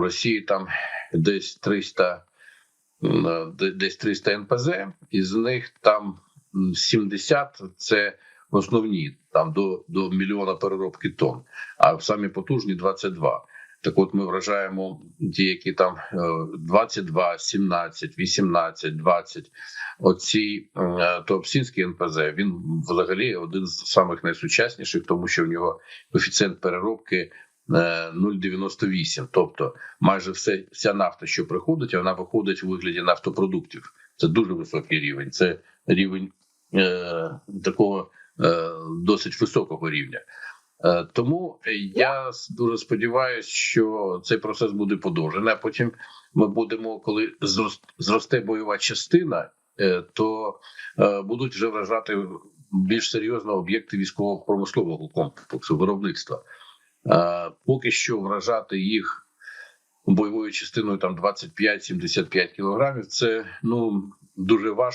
У Росії там десь 300, м, е, де- десь 300 НПЗ, із них там м, 70 – це основні, там до, до мільйона переробки тонн, а самі потужні 22. Так от ми вражаємо ті, які там е, 22, 17, 18, 20. Оці е, НПЗ, він взагалі один з самих найсучасніших, тому що в нього коефіцієнт переробки 0,98. Тобто майже все, вся нафта, що приходить, вона виходить у вигляді нафтопродуктів. Це дуже високий рівень. Це рівень е, такого е, досить високого рівня. Е, Тому я дуже сподіваюся, що цей процес буде подовжений. А потім ми будемо, коли зрос- зросте бойова частина, е, то е, будуть вже вражати більш серйозно об'єкти військово-промислового комплексу виробництва. Поки що вражати їх бойовою частиною там 25-75 кілограмів. Це ну дуже важко.